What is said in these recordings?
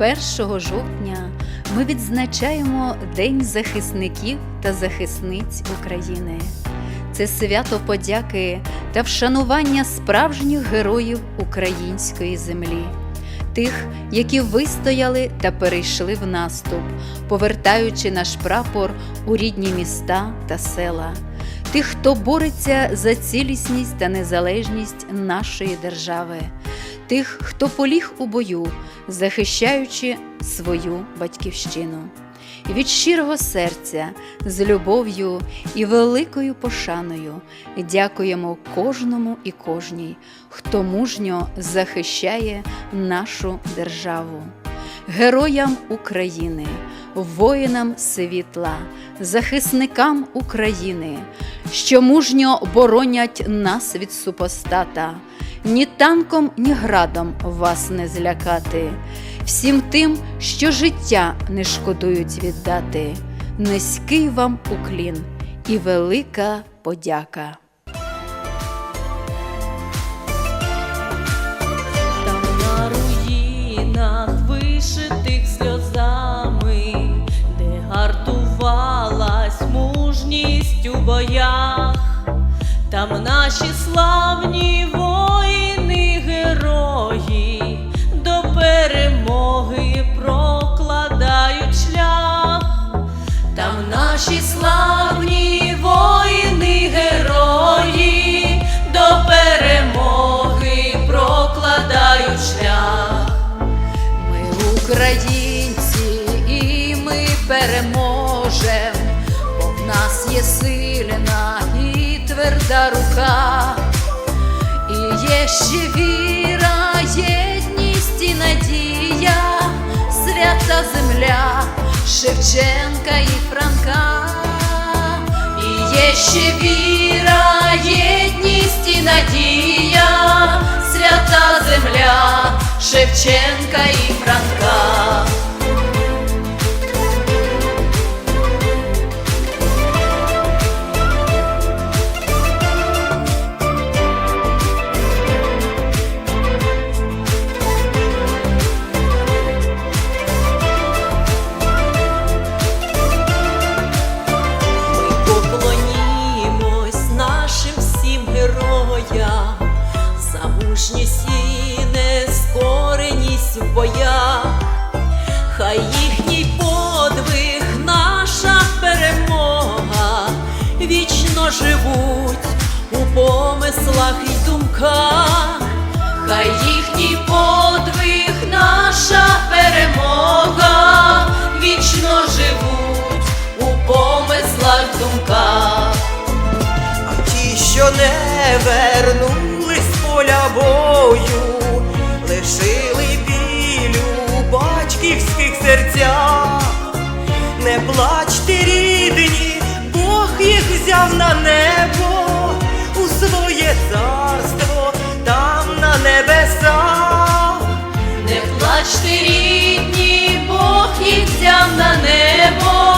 1 жовтня. Ми відзначаємо День захисників та захисниць України. Це свято подяки та вшанування справжніх героїв української землі, тих, які вистояли та перейшли в наступ, повертаючи наш прапор у рідні міста та села, тих, хто бореться за цілісність та незалежність нашої держави, тих, хто поліг у бою, захищаючи свою батьківщину. Від щирого серця, з любов'ю і великою пошаною дякуємо кожному і кожній, хто мужньо захищає нашу державу, героям України, воїнам світла, захисникам України, що мужньо боронять нас від супостата. Ні танком, ні градом вас не злякати, всім тим, що життя не шкодують віддати. Низький вам уклін і велика подяка. Там на руїнах, вишитих сльозами, де гартувалась мужність у боях, там наші славні воїни, герої до перемоги прокладають шлях. Там наші славні воїни, герої до перемоги прокладають шлях. Ми українці, тверда рука, і є ще віра, єдність і надія, свята земля Шевченка і Франка. І є ще віра, єдність і надія, свята земля Шевченка і Франка. Героям, за мужність і нескореність в боях, хай їхній подвиг, наша перемога, вічно живуть у помислах і думках, хай їхній подвиг, наша перемога, вічно живуть у помислах думках. Що не вернулись з поля бою, лишили білю у батьківських серцях. Не плачте, рідні, Бог їх взяв на небо у своє царство, там на небесах. Не плачте, рідні, Бог їх взяв на небо,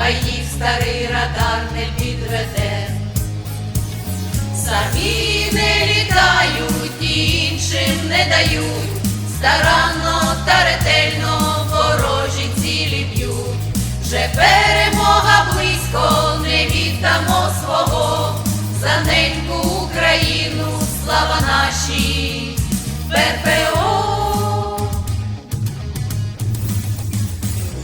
хай їх старий радар не підведе, самі не літають, іншим не дають, старанно та ретельно ворожі цілі б'ють, вже перемога близько, не віддамо свого, за неньку Україну, слава нашій. ППО.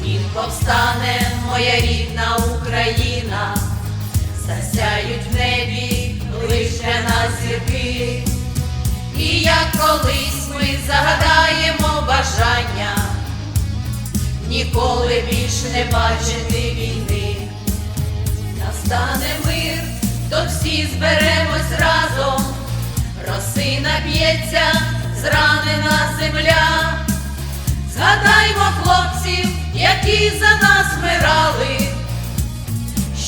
Він повстане моя рідна Україна, засяють в небі лише на зірки. І як колись ми загадаємо бажання, ніколи більш не бачити війни. Настане мир, то всі зберемось разом, росина б'ється, зранена які за нас вмирали,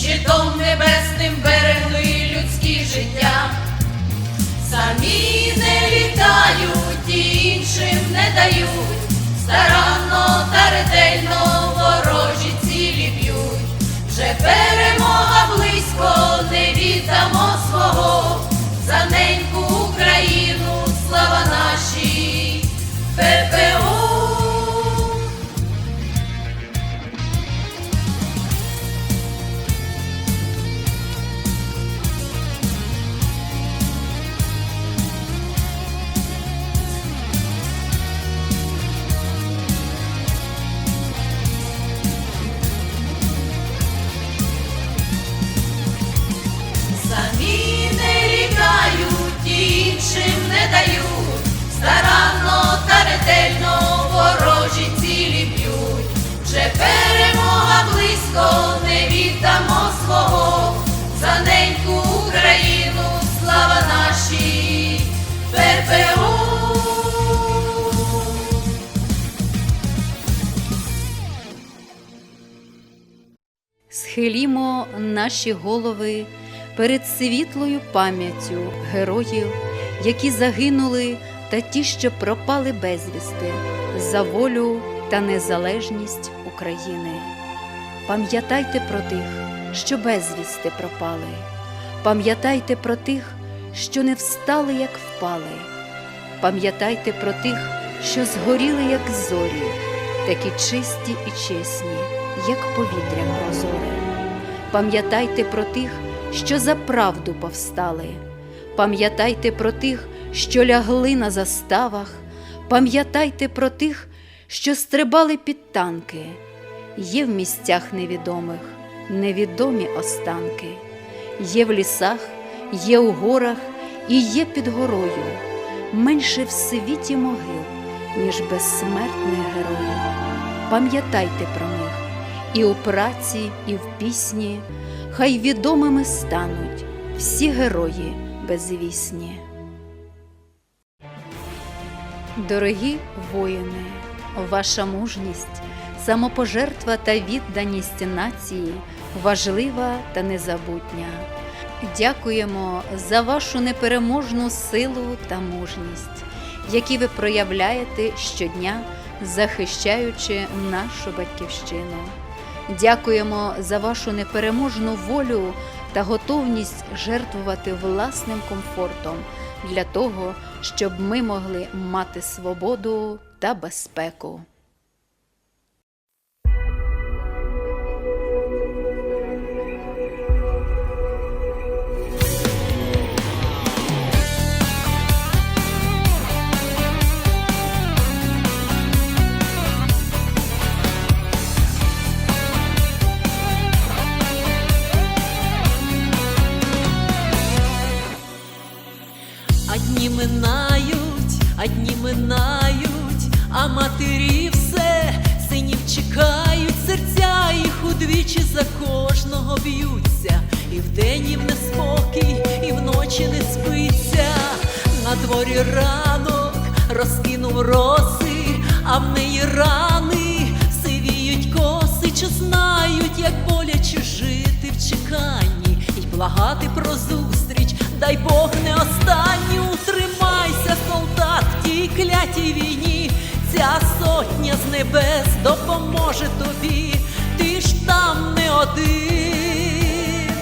щитом небесним берегли людські життя. Самі не літають, і іншим не дають, старанно та ретельно ворожі цілі б'ють. Вже перемога близько, не віддамо свого, за неньку Схилімо наші голови перед світлою пам'яттю героїв, які загинули та ті, що пропали безвісти за волю та незалежність України. Пам'ятайте про тих, що безвісти пропали. Пам'ятайте про тих, що не встали, як впали. Пам'ятайте про тих, що згоріли, як зорі, такі чисті і чесні, як повітря прозоре. Пам'ятайте про тих, що за правду повстали. Пам'ятайте про тих, що лягли на заставах. Пам'ятайте про тих, що стрибали під танки. Є в місцях невідомих невідомі останки. Є в лісах, є у горах і є під горою. Менше в світі могил, ніж безсмертних героїв. Пам'ятайте про них і у праці, і в пісні, хай відомими стануть всі герої безвісні. Дорогі воїни, ваша мужність, самопожертва та відданість нації важлива та незабутня. Дякуємо за вашу непереможну силу та мужність, які ви проявляєте щодня, захищаючи нашу батьківщину. Дякуємо за вашу непереможну волю та готовність жертвувати власним комфортом для того, щоб ми могли мати свободу та безпеку. А дні минають, а матері все синів чекають, серця їх удвічі за кожного б'ються, і вдень їм неспокій, і вночі не спиться. На дворі ранок розкинув роси, а в неї рани сивіють коси, чи знають, як боляче жити в чеканні, й благати про зустріч, дай Бог не останню. В клятій війні. Ця сотня з небес допоможе тобі, ти ж там не один,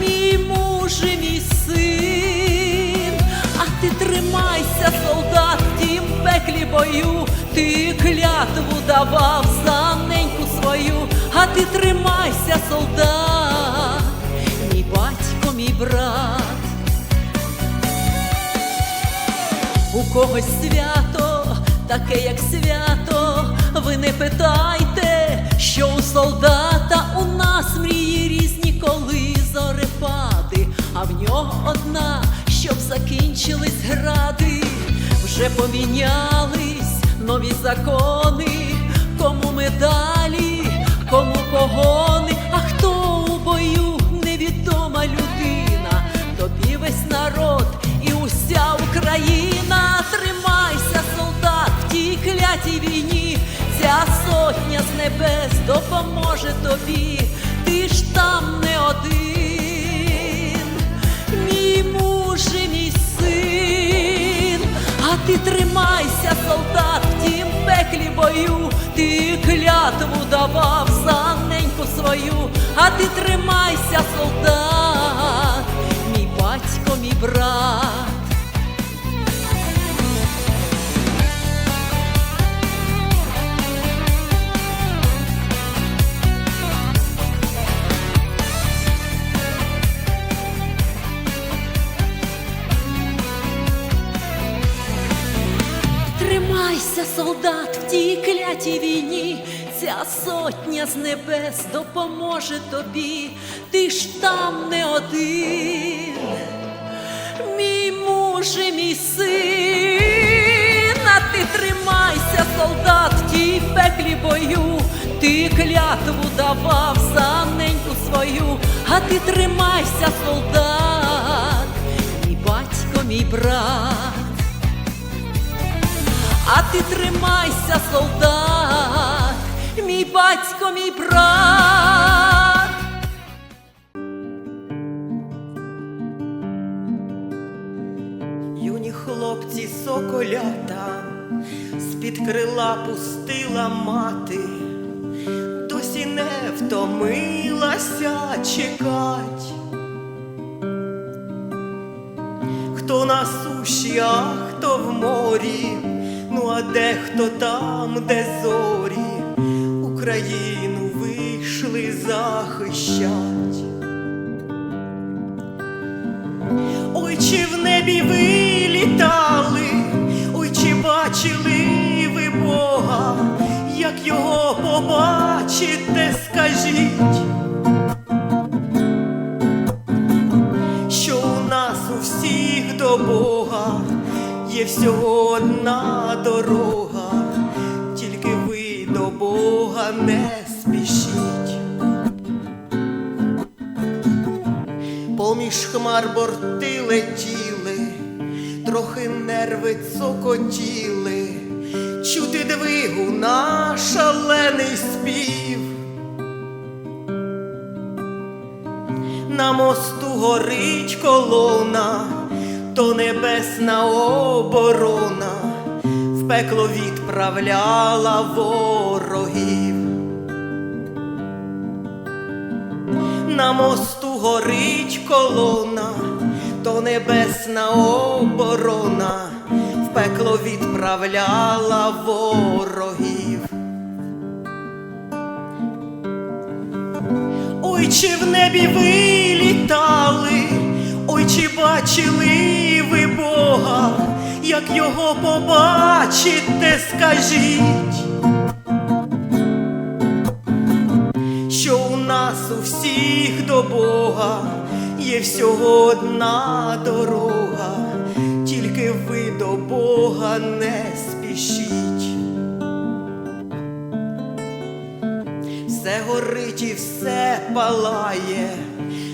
мій муж і мій син, а ти тримайся, солдат, тім пеклі бою, ти клятву давав за неньку свою, а ти тримайся, солдат, мій батько, мій брат. У когось свято, таке як свято, ви не питайте, що у солдата у нас мрії різні, коли зорепади, а в нього одна, щоб закінчились гради, вже помінялись нові закони, кому медалі, кому погони, клятій війні, ця сотня з небес допоможе тобі, ти ж там не один, мій муж і мій син, а ти тримайся, солдат, в тім пеклі бою, ти клятву давав за неньку свою, а ти тримайся, солдат, мій батько, мій брат. Сотня з небес допоможе тобі, ти ж там не один, мій муж і мій син, а ти тримайся, солдат, в пеклі бою, ти клятву давав за неньку свою, а ти тримайся, солдат, мій батько, мій брат. А ти тримайся, солдат, мій батько, мій брат. Юні хлопці соколята, з-під крила пустила мати, досі не втомилася чекать. Хто на суші, а хто в морі, ну а де хто там, де зорі, Україну вийшли захищать. Ой, чи в небі ви літали, ой, чи бачили ви Бога, як його побачите, скажіть, що у нас у всіх до Бога? Є всього одна дорога, Не спішіть. Поміж хмар борти летіли, трохи нерви цокотіли, чути двигуна шалений спів. На мосту горить колона, то небесна оборона, пекло відправляла ворогів. На мосту горить колона, то небесна оборона, в пекло відправляла ворогів. Ой, чи в небі ви літали, ой, чи бачили ви Бога, як його побачите, скажіть. У всіх до Бога є всього одна дорога, тільки ви до Бога не спішіть. Все горить і все палає,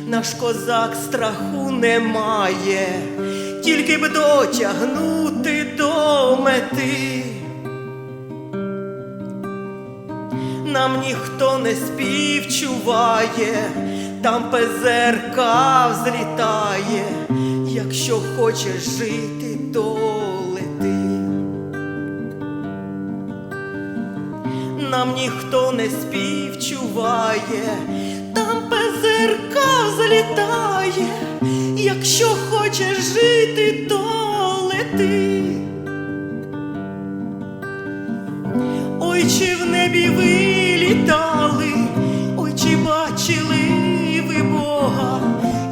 наш козак страху немає, тільки б дотягнути до мети. Нам ніхто не співчуває, там ПЗРК взлітає, якщо хочеш жити, то лети. Нам ніхто не співчуває, там ПЗРК взлітає, якщо хочеш жити, то лети. Ой, чи в небі ви бачили ви Бога,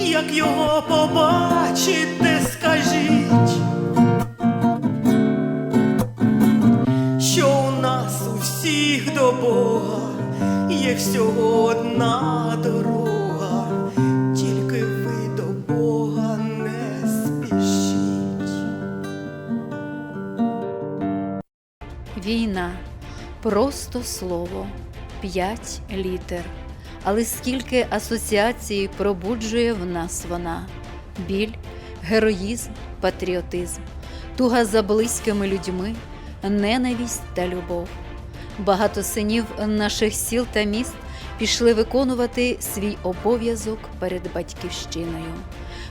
як його побачите, скажіть, що у нас у всіх до Бога є всього одна дорога, тільки ви до Бога не спішіть. Війна просто слово, п'ять літер. Але скільки асоціацій пробуджує в нас вона: біль, героїзм, патріотизм, туга за близькими людьми, ненависть та любов. Багато синів наших сіл та міст пішли виконувати свій обов'язок перед батьківщиною.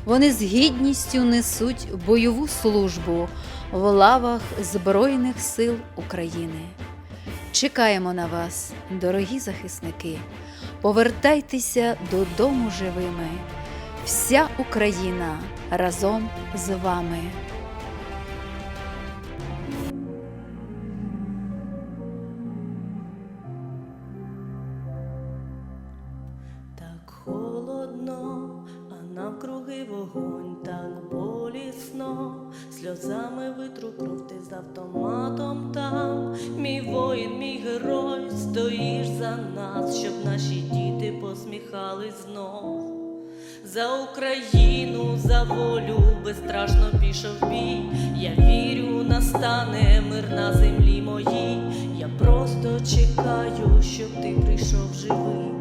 Вони з гідністю несуть бойову службу в лавах Збройних сил України. Чекаємо на вас, дорогі захисники. Повертайтеся додому живими. Вся Україна разом з вами. Безстрашно пішов бій. Я вірю, настане мир на землі моїй. Я просто чекаю, щоб ти прийшов живий.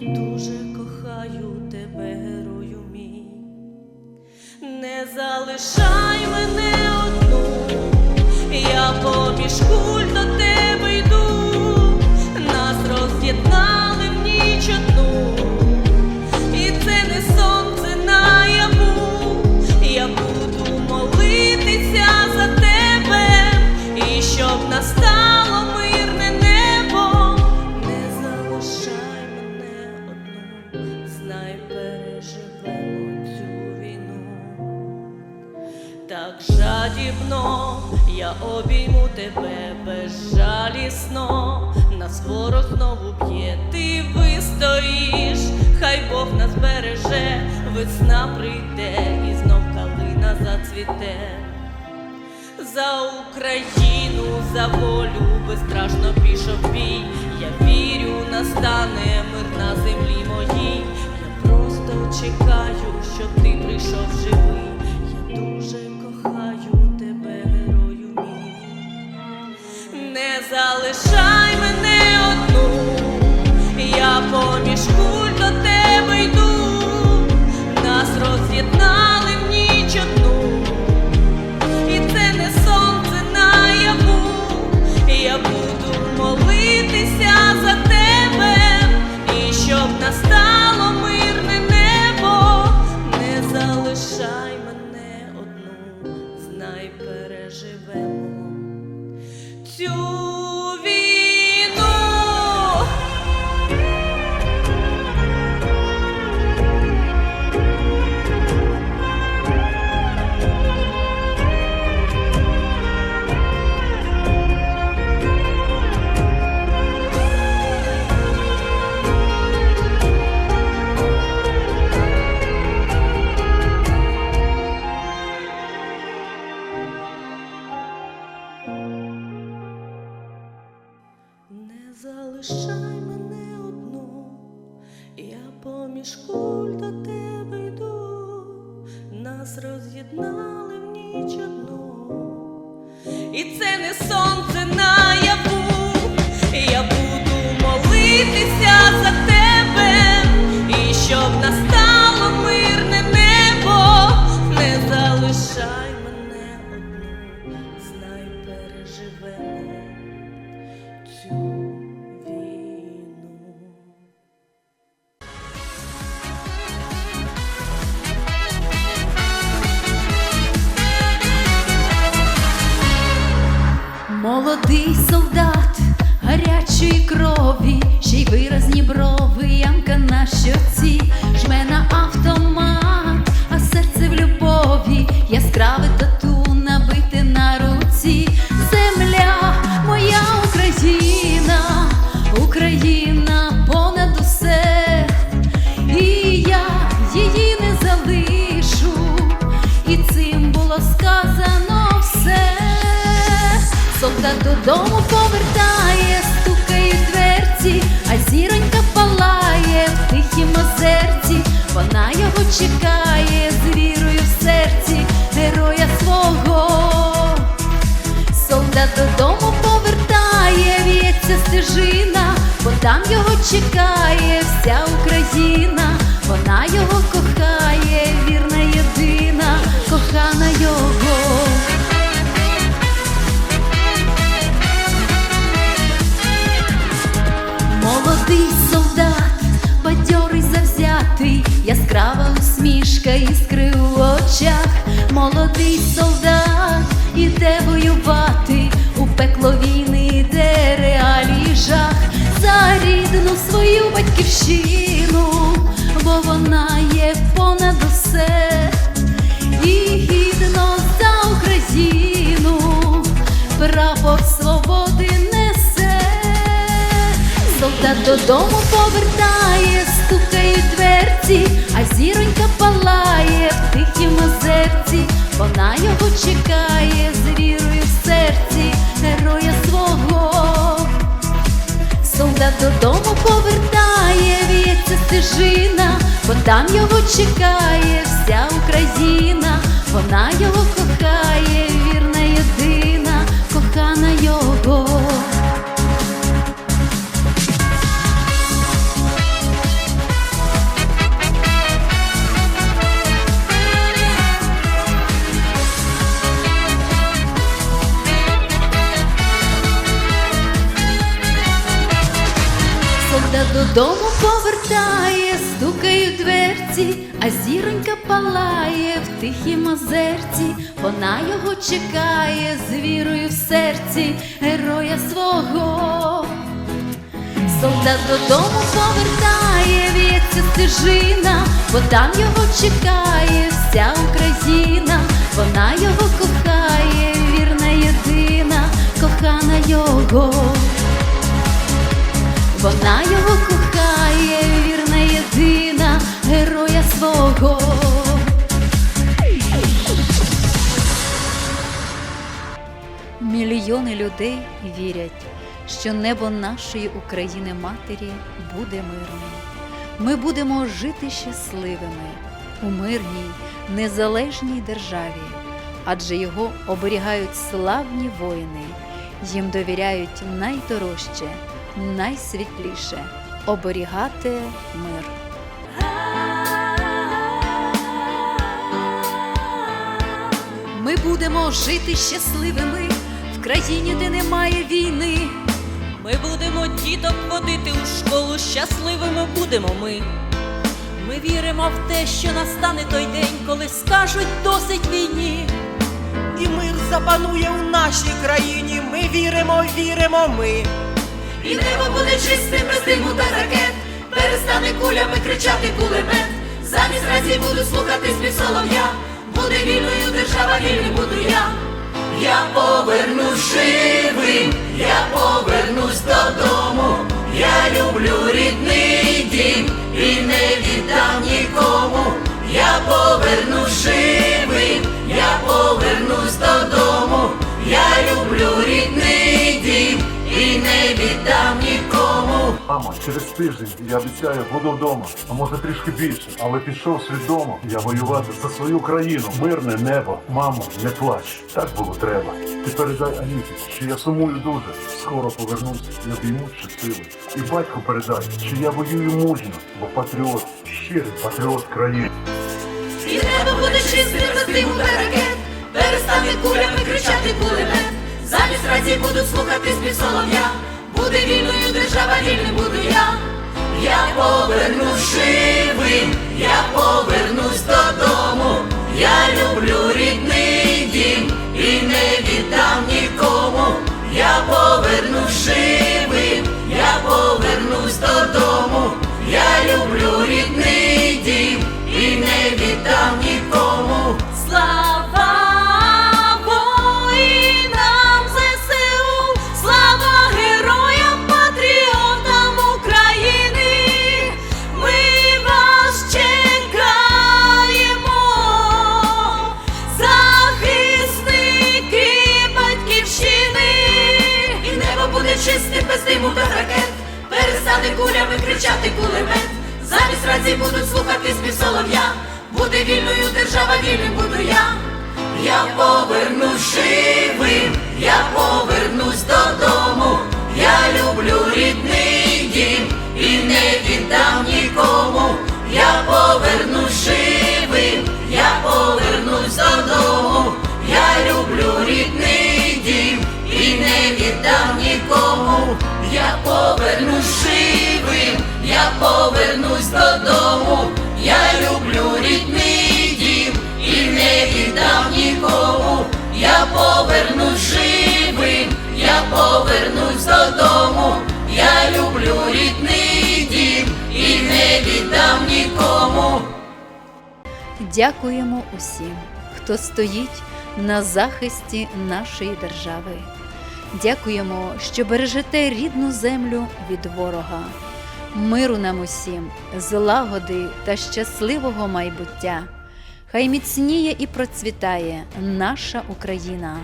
Я дуже кохаю тебе, герою мій. Не залишай мене одну, я поміж куль до тебе йду, нас роз'єднали обійму тебе безжалісно, нас ворог знову б'є, ти вистоїш, хай Бог нас береже, весна прийде і знов калина зацвіте. За Україну, за волю безстрашно пішов бій. Я вірю, настане мир на землі моїй. Я просто чекаю, щоб ти прийшов живий. Я дуже кохаю Молодий солдат гарячої крові, ще й виразні брови, ямка на щоці, жме на автомат, а серце в любові, яскраве тату набите на руці. Земля, моя Україна, додому повертає, стукають дверці, а зіронька палає в тихім озерці, вона його чекає з вірою в серці, героя свого. Солдат додому повертає, в'ється стежина, бо там його чекає вся Україна, вона його кохає, вірна єдина, кохана його. Молодий солдат, бадьорий завзятий, яскрава усмішка, іскри у очах. Молодий солдат іде воювати, у пекло війни йде реалій жах. За рідну свою батьківщину, бо вона є понад усе. І гідно за Україну Солдат додому повертає, стукають дверці, а зіронька палає в тихім озерці, вона його чекає з вірою в серці, героя свого. Солдат додому повертає, в'ється стежина, бо там його чекає вся Україна, вона його кохає, вірна єдина, кохана його. Додому повертає, стукають дверці, а зіронька палає в тихім озерці, вона його чекає з вірою в серці, героя свого. Солдат додому повертає, в'ється стежина, бо там його чекає вся Україна, вона його кохає, вірна єдина, кохана його. Вона його кохає, вірна єдина, героя свого. Мільйони людей вірять, що небо нашої України матері буде мирним. Ми будемо жити щасливими у мирній, незалежній державі, адже його оберігають славні воїни, їм довіряють найдорожче, найсвітліше оберігати мир. Ми будемо жити щасливими в країні, де немає війни. Ми будемо діток водити у школу, щасливими будемо ми. Ми віримо в те, що настане той день, коли скажуть досить війні. І мир запанує у нашій країні. Ми віримо, віримо ми. І небо буде чистим без диму та ракет, перестане кулями кричати кулемет. Замість разів буду слухати спів солов'я, буде вільною держава, вільним буду я. Я повернусь живим, я повернусь додому. Я люблю рідний дім і не віддам нікому. Я повернусь живим, я повернусь додому. Я люблю рідний не віддам нікому. Мамо, через тиждень я обіцяю, буду вдома, а може трішки більше, але пішов свідомо я воювати за свою країну. Мирне небо, мамо, не плач. Так було треба. Ти передай Аніті, що я сумую дуже. Скоро повернусь і обійму щасливий. І батьку передай, що я воюю мужньо, бо патріот, щирий патріот країни. І небо буде чистим без диму та ракет, перестане кулями кричати кулемет. Замість разів буду слухати спів солов'я, буде вільною держава, вільним буду я. Я повернусь живим, я повернусь додому. Я люблю рідний дім і не віддам нікому. Я повернусь живим, я повернусь додому. Я люблю рідний дім і не віддам нікому. Буде без ракет, перестане кулями кричати кулемет. Замість рацій будуть слухати спів солов'я. Буде вільною держава, вільним буду я. Я повернусь живим, я повернусь додому. Я люблю рідний дім і не віддам нікому. Я повернусь живим, я повернусь додому. Я люблю рідний дім і не віддам нікому. Я повернусь живим, я повернусь додому. Я люблю рідний дім і не віддам нікому. Я повернусь живим, я повернусь додому. Я люблю рідний дім і не віддам нікому. Дякуємо усім, хто стоїть на захисті нашої держави. Дякуємо, що бережете рідну землю від ворога. Миру нам усім, злагоди та щасливого майбуття. Хай міцніє і процвітає наша Україна,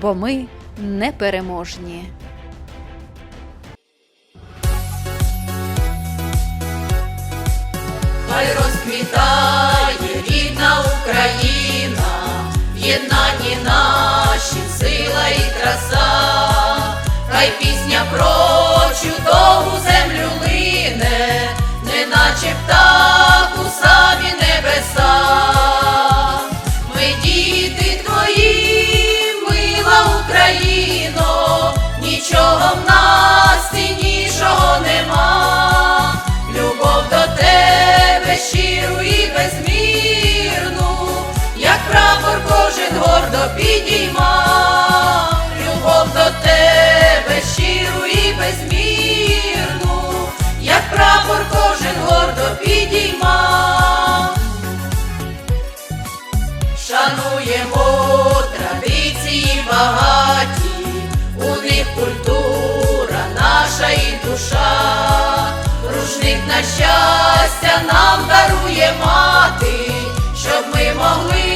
бо ми непереможні. Хай розквітає рідна Україна, єднанні наші сила і краса, хай пісня про чудову землю лине, неначе птах у самі небеса. Гордо підійма. Любов до тебе щиру і безмірну, як прапор кожен гордо підійма. Шануємо традиції багаті, у них культура наша і душа, рушник на щастя нам дарує мати, щоб ми могли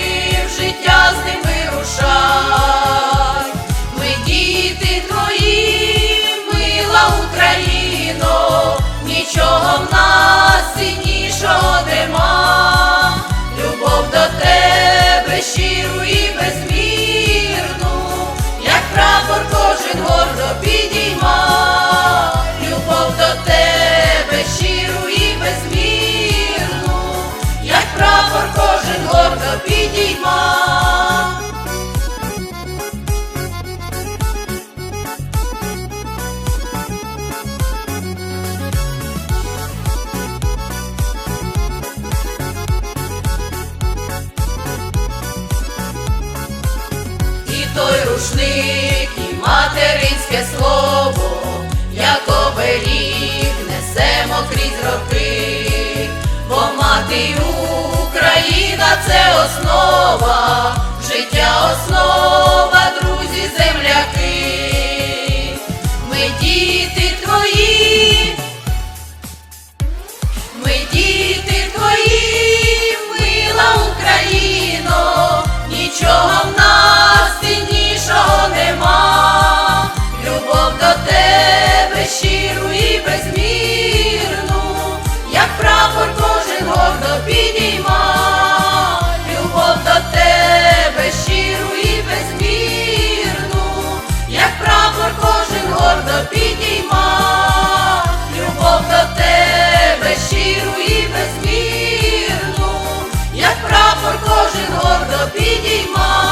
ціннішого основа, життя основа, підійма, любов до тебе щиру і безмірну, як прапор кожен гордо підійма.